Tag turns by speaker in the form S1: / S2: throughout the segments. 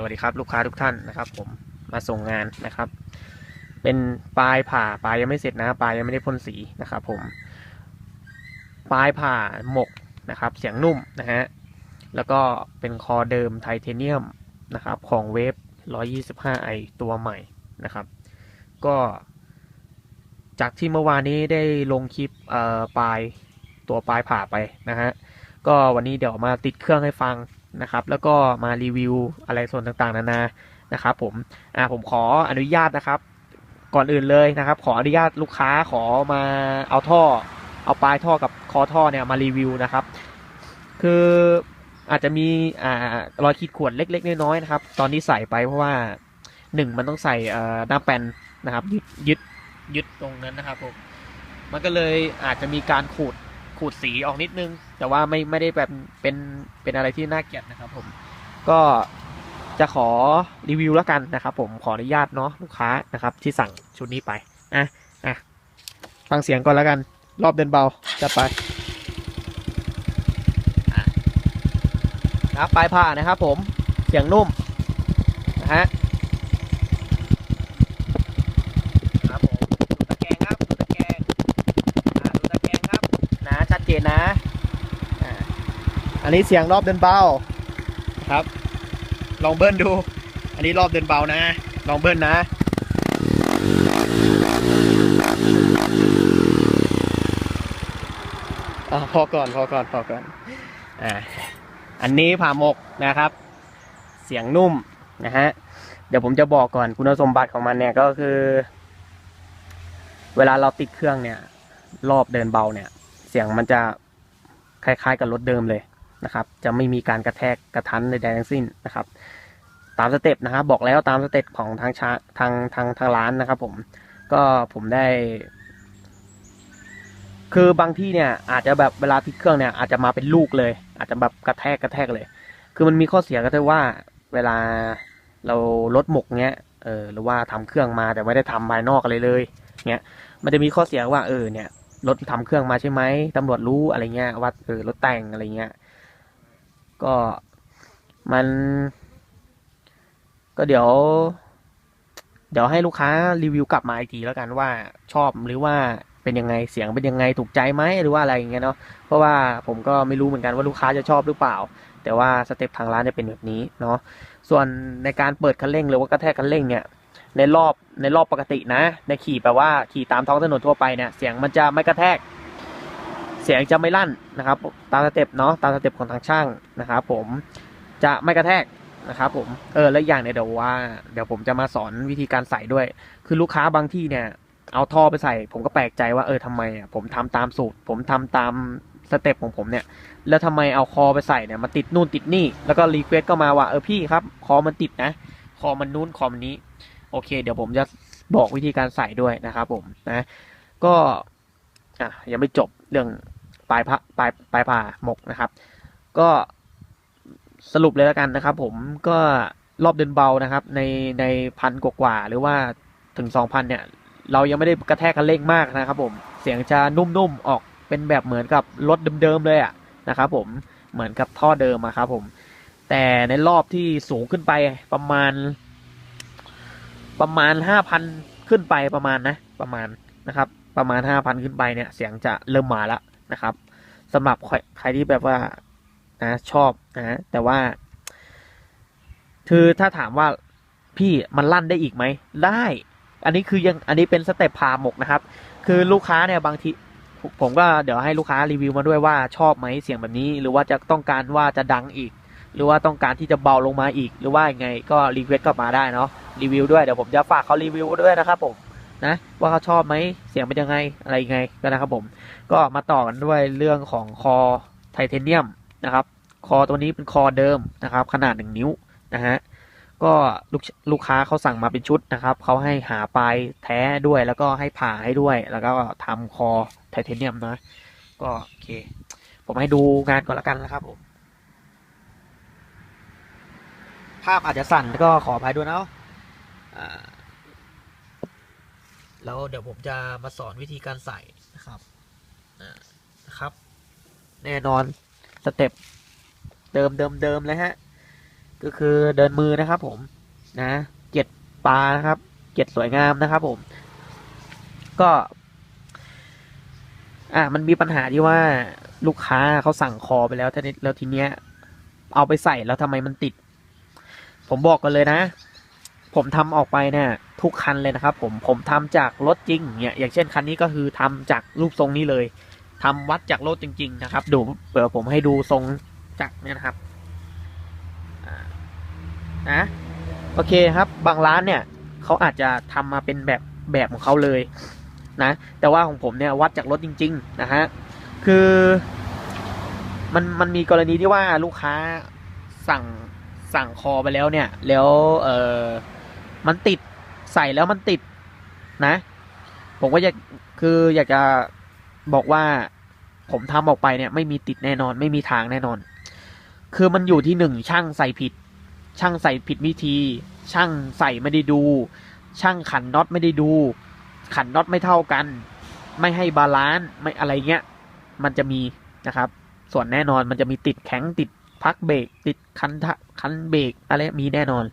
S1: สวัสดีครับลูกค้าทุกท่านนะครับ ผมมาส่งงานนะครับ เป็นปลายผ่าปลายยังไม่เสร็จนะปลายยังไม่ได้พ่นสีนะครับ ผม ปลายผ่าหมกนะครับ เสียงนุ่มนะฮะแล้วก็เป็นคอเดิมไทเทเนียมนะครับ ของเวฟ 125i ตัวใหม่นะครับ ก็ จากที่เมื่อวานนี้ได้ลงคลิปเอ่อปลายตัวปลายผ่าไปนะฮะก็วันนี้เดี๋ยวมาติดเครื่องให้ฟัง นะครับ แล้วก็มารีวิวอะไรส่วนต่างๆ นานานะครับผมอ่าผมขออนุญาตนะครับ ก่อนอื่นเลยนะครับ ขออนุญาตลูกค้าขอมาเอาท่อ เอาปลายท่อกับคอท่อเนี่ยมารีวิวนะครับ คืออาจจะมีอ่ารอยขีดข่วนเล็ก ๆ น้อยๆนะครับ ตอนนี้ใส่ไปเพราะว่าหนึ่งมันต้องใส่อ่หน้าแปนนะครับ ยึดยึดยึดตรงนั้นนะครับผมมันก็เลยอาจจะมีการขูด ขูดสีออกนิดนึง แต่ว่าไม่ไม่ได้แบบเป็นเป็นอะไรที่น่าเกลียดนะครับผมก็จะขอรีวิวแล้วกันนะครับ ผมขออนุญาตเนาะลูกค้านะครับ ที่สั่งชุดนี้ไปอะอะฟังเสียงก่อนแล้วกัน รอบเดินเบาจะไปอะรับปลายผ่านะครับผมเสียงนุ่มนะฮะครับผมดูตะแกรงครับดูตะแกรงอ่าดูตะแกรงครับ นะชัดเจนนะอ่า อันนี้เสียงรอบเดินเบาครับ ลองเบิ้ลดู อันนี้รอบเดินเบานะ ลองเบิ้ลนะอพอก่อนพอก่อนพอก่อนอ่าอันนี้ผ่าหมกนะครับ เสียงนุ่มนะฮะเดี๋ยวผมจะบอกก่อนคุณสมบัติของมันเนี่ยก็คือ เวลาเราติดเครื่องเนี่ย รอบเดินเบาเนี่ย เสียงมันจะคล้ายๆกับรถเดิมเลย นะครับ จะไม่มีการกระแทกกระทันใดๆทั้งสิ้นนะครับ ตามสเต็ปนะครับ บอกแล้วตามสเต็ปของทางชาทางทางทางร้านนะครับ ผมก็ผมได้ คือบางที่เนี่ย อาจจะแบบเวลาติดเครื่องเนี่ยอาจจะมาเป็นลูกเลย อาจจะแบบกระแทกกระแทกเลย คือมันมีข้อเสียก็คือว่า เวลาเราลดหมกเนี้ยเออหรือว่าทำเครื่องมาแต่ไม่ได้ทำภายนอกอะไรเลยเนี้ยมันจะมีข้อเสียว่าเออเนี่ยรถทำเครื่องมาใช่ไหมตำรวจรู้อะไรเงี้ยว่าเออรถแต่งอะไรเงี้ย ก็มัน ก็เดี๋ยว เดี๋ยวให้ลูกค้ารีวิวกลับมาอีกทีแล้วกันว่าชอบหรือว่าเป็นยังไงเสียงเป็นยังไงถูกใจไหมหรือว่าอะไรอย่างเงี้ยเนาะเพราะว่าผมก็ไม่รู้เหมือนกันว่าลูกค้าจะชอบหรือเปล่า แต่ว่าสเต็ปทางร้านเนี่ยเป็นแบบนี้เนาะส่วนในการเปิดคันเร่งหรือว่ากระแทกคันเร่งเนี่ยในรอบในรอบปกตินะ ในขี่แปลว่าขี่ตามท้องถนนทั่วไปเนี่ยเสียงมันจะไม่กระแทก สียงจะไม่ลั่นนะครับ ตามสเต็ปเนาะตามสเต็ปของทางช่างนะครับผมจะไม่กระแทกนะครับผมเออแล้วอย่างเนี่ยเดี๋ยวว่าเดี๋ยวผมจะมาสอนวิธีการใส่ด้วย คือลูกค้าบางที่เนี่ย เอาท่อไปใส่ ผมก็แปลกใจว่าเออทำไมอะผมทำตามสูตร ผมทำตามสเต็ปของผมเนี่ย แล้วทำไมเอาคอไปใส่เนี่ยมาติดนู่นติดนี่แล้วก็รีเควสก็มาว่าเออพี่ครับ คอมันติดนะ คอมันนู้นคอมันนี้ โอเค เดี๋ยวผมจะบอกวิธีการใส่ด้วยนะครับผมนะ ก็อะยังไม่จบเรื่อง ปลายผ้าปลายปลายผ่าหมกนะครับ ก็สรุปเลยแล้วกันนะครับ ผมก็รอบเดินเบานะครับ ในในพันกว่าหรือว่าถึงสองพันเนี่ย เรายังไม่ได้กระแทกคันเร่งมากนะครับ ผมเสียงจะนุ่มๆออกเป็นแบบเหมือนกับรถเดิมๆเลยอะนะครับผมเหมือนกับท่อเดิมอะครับผม แต่ในรอบที่สูงขึ้นไปประมาณ ประมาณห้าพันขึ้นไปประมาณนะ ประมาณนะครับ ประมาณห้าพันขึ้นไปเนี่ย เสียงจะเริ่มมาล้ว นะครับสำหรับใครใครที่แบบว่านะชอบนะแต่ว่า คือถ้าถามว่าพี่มันลั่นได้อีกไหมได้ อันนี้คือยังอันนี้เป็นสเต็ปพาหมกนะครับ คือลูกค้าเนี่ยบางทีผมผมก็เดี๋ยวให้ลูกค้ารีวิวมาด้วยว่าชอบไหมเสียงแบบนี้ หรือว่าจะต้องการว่าจะดังอีก หรือว่าต้องการที่จะเบาลงมาอีก หรือว่ายังไงก็รีเควสกลับมาได้เนาะรีวิวด้วยเดี๋ยวผมจะฝากเขารีวิวด้วยนะครับผม นะว่าเขาชอบไหมเสียงเป็นยังไงอะไรยังไงก็นะครับผมก็มาต่อกันด้วยเรื่องของคอไทเทเนียมนะครับ คอตัวนี้เป็นคอเดิมนะครับ ขนาดหนึ่งนิ้วนะฮะก็ลูกลูกค้าเขาสั่งมาเป็นชุดนะครับเขาให้หาปลายแท้ด้วยแล้วก็ให้ผ่าให้ด้วย แล้วก็ทำคอไทเทเนียมนะก็โอเค ผมให้ดูงานก่อนละกันนะครับผมภาพอาจจะสั่นก็ขออภัยด้วยเนาะอ่า แล้วเดี๋ยวผมจะมาสอนวิธีการใส่นะครับอ่านะครับ แน่นอนสเต็ปเดิมเดิมเดิมเลยฮะ ก็คือเดินมือนะครับผมนะเกล็ดปลานะครับเกล็ดสวยงามนะครับผม ก็ อะมันมีปัญหาที่ว่าลูกค้าเขาสั่งคอไปแล้วทีนี้แล้วทีเนี้ย เอาไปใส่แล้วทำไมมันติด ผมบอกกันเลยนะ ผมทำออกไปเนี่ย ทุกคันเลยนะครับผมผมทำจากรถจริงเนี่ยอย่างเช่นคันนี้ก็คือทำจากรูปทรงนี้เลยทำวัดจากรถจริง ๆ นะครับ ดูเปิดผมให้ดูทรงจากเนี่ยนะครับนะโอเคครับ บางร้านเนี่ยเขาอาจจะทำมาเป็นแบบแบบของเขาเลยนะ แต่ว่าของผมเนี่ยวัดจากรถจริง ๆ นะฮะคือมันมันมีกรณีที่ว่าลูกค้าสั่งสั่งคอไปแล้วเนี่ย แล้วเออมันติด ใส่แล้วมันติดนะ ผมก็อยากคืออยากจะบอกว่าผมทำออกไปเนี่ยไม่มีติดแน่นอน ไม่มีทางแน่นอน คือมันอยู่ที่หนึ่งช่างใส่ผิด ช่างใส่ผิดวิธี ช่างใส่ไม่ได้ดู ช่างขันน็อตไม่ได้ดู ขันน็อตไม่เท่ากัน ไม่ให้บาลานซ์ไม่อะไรเงี้ยมันจะมีนะครับ ส่วนแน่นอนมันจะมีติดแข็งติดพักเบรกติดคันทะคันเบรกอะไรมีแน่นอน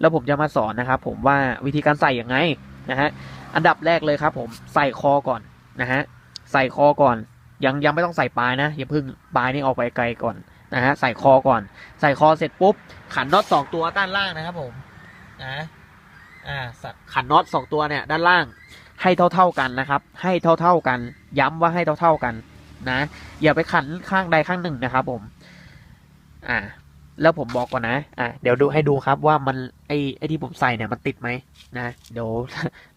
S1: แล้วผมจะมาสอนนะครับผมว่าวิธีการใส่ยังไงนะฮะอันดับแรกเลยครับ ผมใส่คอก่อนนะฮะใส่คอก่อน ยังยังไม่ต้องใส่ปลายนะอย่าพึ่งปลายนี่ออกไปไกลก่อนนะฮะใส่คอก่อน ใส่คอเสร็จปุ๊บ ขันน็อตสองตัวด้านล่างนะครับผมนะอ่าขันน็อตสองตัวเนี่ยด้านล่าง ให้เท่าๆกันนะครับ ให้เท่าๆกัน ย้ำว่าให้เท่าๆกันนะอย่าไปขันข้างใดข้างหนึ่งนะครับผม อ่า แล้วผมบอกก่อนนะ อ่าเดี๋ยวดูให้ดูครับว่ามันไอไอที่ผมใส่เนี่ยมันติดไหมนะ เดี๋ยว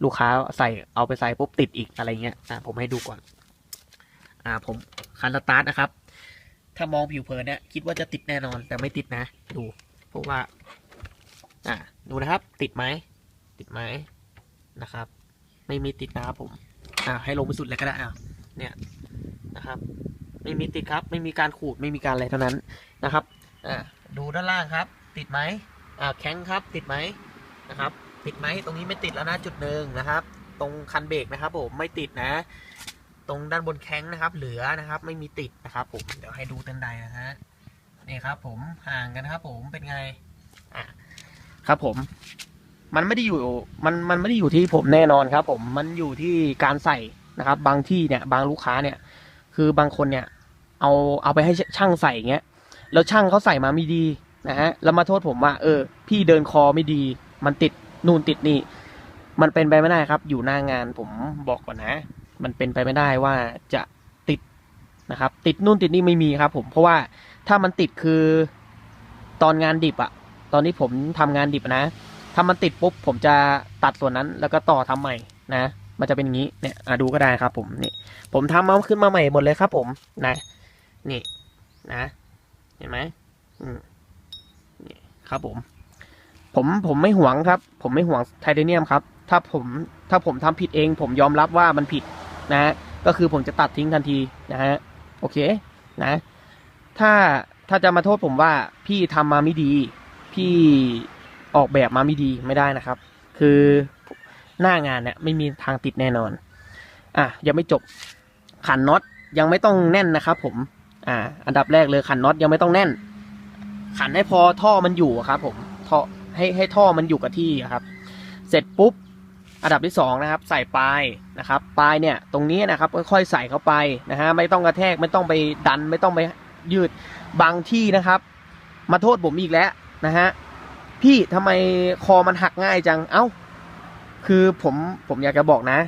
S1: ลูกค้าใส่เอาไปใส่ปุ๊บติดอีกอะไรเงี้ย อ่าผมให้ดูก่อน อ่าผมคันสตาร์ทนะครับ ถ้ามองผิวเผินเนี่ยคิดว่าจะติดแน่นอนแต่ไม่ติดนะ ดูเพราะว่า อ่าดูนะครับ ติดไหม ติดไหมนะครับ ไม่มีติดนะครับผม อ่าให้ลงไปสุดเลยก็ได้อะเนี่ยนะครับ ไม่มีติดครับ ไม่มีการขูดไม่มีการอะไรเท่านั้นนะครับ อ่า ดูด้านล่างครับ ติดไหมอ่าแข็งครับ ติดไหมนะครับ ติดไหมตรงนี้ไม่ติดแล้วนะจุดหนึ่งนะครับ ตรงคันเบรกนะครับผมไม่ติดนะ ตรงด้านบนแข้งนะครับ เหลือนะครับ ไม่มีติดนะครับ ผมเดี๋ยวให้ดูเต้นใดนะฮะนี่ครับ ผมห่างกันครับ ผมเป็นไงอะครับผม มันไม่ได้อยู่มันมันไม่ได้อยู่ที่ผมแน่นอนครับ ผมมันอยู่ที่การใส่นะครับ บางที่เนี่ย บางลูกค้าเนี่ย คือบางคนเนี่ย เอาเอาไปให้ช่างใส่เงี้ย แล้วช่างเขาใส่มาไม่ดีนะฮะแล้วมาโทษผมว่า เออ พี่เดินคอไม่ดี มันติดนู่นติดนี่ มันเป็นไปไม่ได้ครับ อยู่หน้างานผมบอกก่อนนะ มันเป็นไปไม่ได้ว่าจะติดนะครับ ติดนู่นติดนี่ไม่มีครับ ผมเพราะว่าถ้ามันติดคือตอนงานดิบอะตอนที่ผมทำงานดิบนะ ถ้ามันติดปุ๊บผมจะตัดส่วนนั้น แล้วก็ต่อทำใหม่นะ มันจะเป็นอย่างนี้เนี่ยดูก็ได้ครับ ผมนี่ผมทำมาขึ้นมาใหม่หมดเลยครับ ผมนะ นี่นะ เห็นไหมอืมนี่ครับผม ผมผมไม่หวงครับ ผมไม่หวงไทเทเนียมครับ ถ้าผมถ้าผมทำผิดเอง ผมยอมรับว่ามันผิดนะฮะก็คือผมจะตัดทิ้งทันทีนะฮะโอเคนะ ถ้าถ้าจะมาโทษผมว่าพี่ทำมาไม่ดี พี่ออกแบบมาไม่ดีไม่ได้นะครับ คือหน้างานเนี่ยไม่มีทางติดแน่นอน อะยังไม่จบขันน็อตยังไม่ต้องแน่นนะครับผม อ่า อันดับแรกเลยขันน็อตยังไม่ต้องแน่น ขันให้พอท่อมันอยู่ครับ ผมท่อให้ให้ท่อมันอยู่กับที่ครับ เสร็จปุ๊บอันดับที่สองนะครับ ใส่ปลายนะครับปลายเนี่ยตรงนี้นะครับค่อยๆใส่เข้าไปนะฮะไม่ต้องกระแทกไม่ต้องไปดัน ไม่ต้องไปยืดบางที่นะครับ มาโทษผมอีกแล้วนะฮะพี่ทำไมคอมันหักง่ายจังเอ้า คือผมผมอยากจะบอกนะ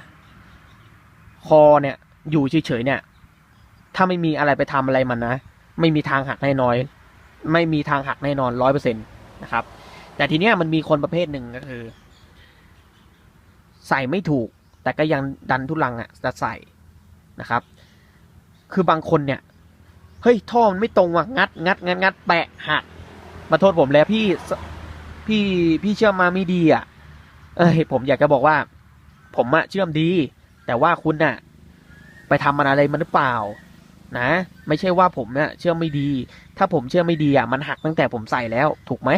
S1: คอเนี่ยอยู่เฉยๆเนี่ย ถ้าไม่มีอะไรไปทำอะไรมันนะ ไม่มีทางหักแน่นอน ไม่มีทางหักแน่นอนร้อยเปอร์เซ็นตนะครับ แต่ทีเนี้ยมันมีคนประเภทหนึ่งก็คือ ใส่ไม่ถูก แต่ก็ยังดันทุลังอะจะใส่นะครับ คือบางคนเนี่ย เฮ้ยท่อมันไม่ตรงว่ะงัดงัดงัดงัดแปะหักมาโทษผมแล้วพี่พี่พี่เชื่อมมาไม่ดีอะ เอ้ยผมอยากจะบอกว่า ผมอะเชื่อมดี แต่ว่าคุณน่ะ ไปทำมันอะไรมันหรือเปล่า นะ ไม่ใช่ว่าผมเนี่ยเชื่อมไม่ดี ถ้าผมเชื่อมไม่ดีอะมันหักตั้งแต่ผมใส่แล้วถูกไหม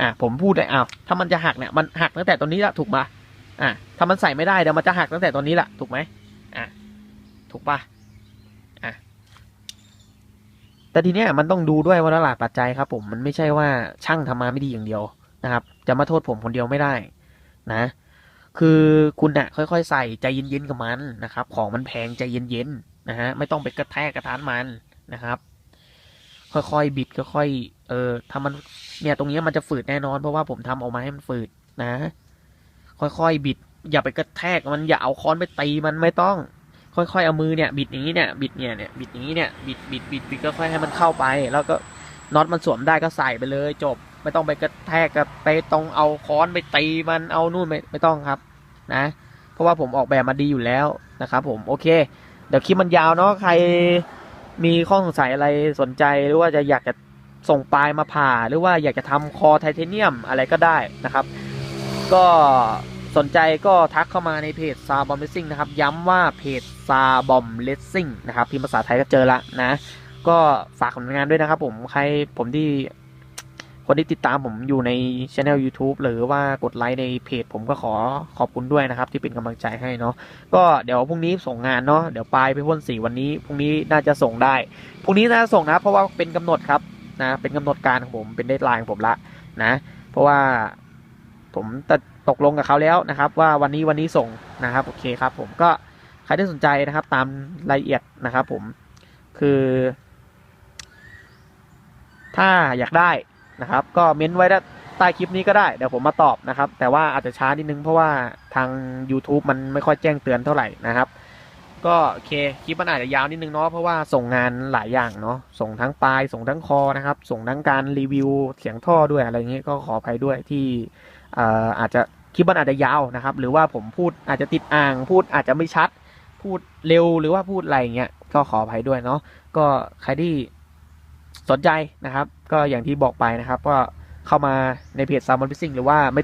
S1: อะผมพูดเลยอ้าวถ้ามันจะหักเนี่ยมันหักตั้งแต่ตอนนี้ละถูกปะอะถ้ามันใส่ไม่ได้เดี๋ยวมันจะหักตั้งแต่ตอนนี้ละถูกไหมอะถูกปะอะแต่ทีเนี้ยมันต้องดูด้วยว่าตลาดปัจจัยครับผมมันไม่ใช่ว่าช่างทำมาไม่ดีอย่างเดียวนะครับ จะมาโทษผมคนเดียวไม่ได้นะ คือคุณน่ะค่อยๆ ใส่ใจเย็นๆกับมันนะครับ ของมันแพงใจเย็นๆ นะฮะไม่ต้องไปกระแทกกระทานมันนะครับ ค่อยๆบิดค่อยๆเออถ้ามันเนี่ยตรงนี้มันจะฝืดแน่นอน เพราะว่าผมทำออกมาให้มันฝืดนะ ค่อยๆบิด อย่าไปกระแทกมันอย่าเอาค้อนไปตีมันไม่ต้อง ค่อยๆเอามือเนี่ยบิดอย่างนี้เนี่ยบิดเนี่ยเนี่ยบิดอย่างนี้เนี่ยบิดบิดบิดบิดก็ค่อยให้มันเข้าไป แล้วก็น็อตมันสวมได้ก็ใส่ไปเลย จบ ไม่ต้องไปกระแทกกับไปตรงเอาค้อนไปตีมันเอานู่นไม่ไม่ต้องครับ นะ เพราะว่าผมออกแบบมาดีอยู่แล้วนะครับผมโอเค เดี๋ยวคลิปมันยาวเนาะใครมีข้อสงสัยอะไรสนใจหรือว่าจะอยากจะส่งปลายมาผ่า หรือว่าอยากจะทำคอไทเทเนียมอะไรก็ได้นะครับ ก็สนใจก็ทักเข้ามาในเพจซาบอมเลสซิ่งนะครับ ย้ำว่าเพจซาบอมเลสซิ่งนะครับพิมพ์ภาษาไทยก็เจอละนะ ก็ฝากผลงานด้วยนะครับผมใครผมที่ คนที่ติดตามผมอยู่ในช anel YouTube หรือว่ากดไลค์ในเพจผมก็ขอขอบคุณด้วยนะครับ ที่เป็นกำลังใจให้เนาะก็เดี๋ยวพรุ่งนี้ส่งงานเนาะเดี๋ยวปลายไปพ่นสีวันนี้พรุ่งนี้น่าจะส่งได้พรุ่งนี้น่าจะส่งนะ เพราะว่าเป็นกำหนดครับนะเป็นกำหนดการของผมเป็นเดทไลน์ของผมละนะ เพราะว่าผมตตกลงกับเขาแล้วนะครับ ว่าวันนี้วันนี้ส่งนะครับโอเคครับ ผมก็ใครที่สนใจนะครับ ตามรายละเอียดนะครับ ผมคือ ถ้าอยากได้ นะครับ ก็เม้นไว้ใต้คลิปนี้ก็ได้เดี๋ยวผมมาตอบนะครับ แต่ว่าอาจจะช้านิดนึงเพราะว่าทาง YouTube มันไม่ค่อยแจ้งเตือนเท่าไหร่นะครับ ก็โอเคคลิปมันอาจจะยาวนิดนึงเนาะเพราะว่าส่งงานหลายอย่างเนาะส่งทั้งปลายส่งทั้งคอนะครับ ส่งทั้งการรีวิวเสียงท่อด้วยอะไรเงี้ยก็ขออภัยด้วยที่เอ่ออาจจะคลิปมันอาจจะยาวนะครับ หรือว่าผมพูดอาจจะติดอ่าง พูดอาจจะไม่ชัด พูดเร็วหรือว่าพูดอะไรเงี้ยก็ขออภัยด้วยเนาะก็ใครที่ สนใจนะครับ ก็อย่างที่บอกไปนะครับก็เข้ามาในเพจซามอนพิซิ่งหรือว่าไม่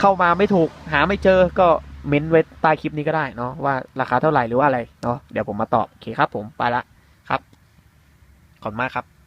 S1: เข้ามาไม่ถูกหาไม่เจอก็เม้นไว้ใต้คลิปนี้ก็ได้เนาะว่าราคาเท่าไหร่หรือว่าอะไรเนาะเดี๋ยวผมมาตอบโอเคครับผมไปละครับ ขอบคุณมากครับ